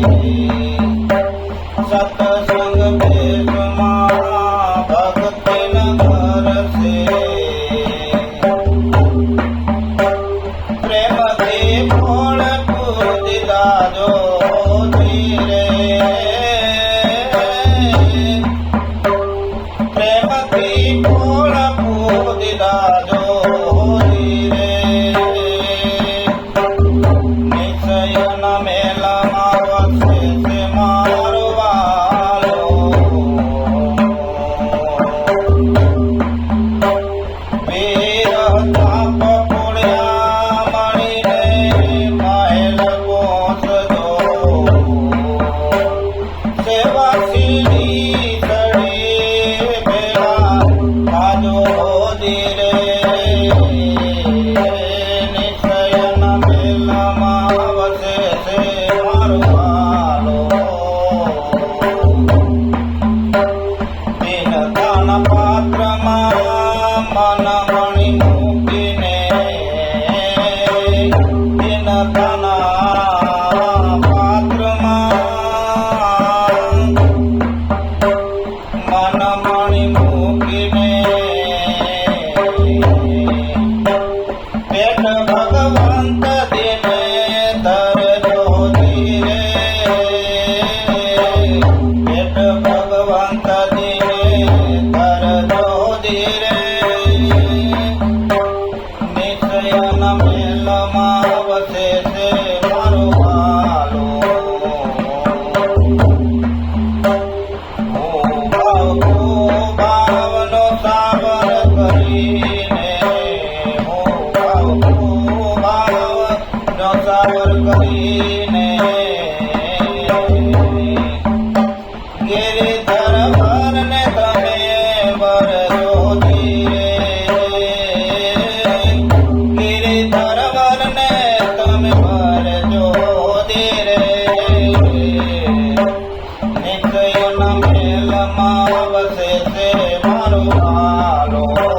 Thank you. દિનદાન પાત્રમાં મન મણી મૂકીને દિનદાન પાત્રમાં મન મણી મૂકીને પેટ ભગવંત દિને ધરજો ધીરે પેટ મેલમાં વસે છે મારો વાલો. ભાવનો સાવર કરીને ભાવનો સાવર મેલમાં વસે તે મારો વાલો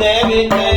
David.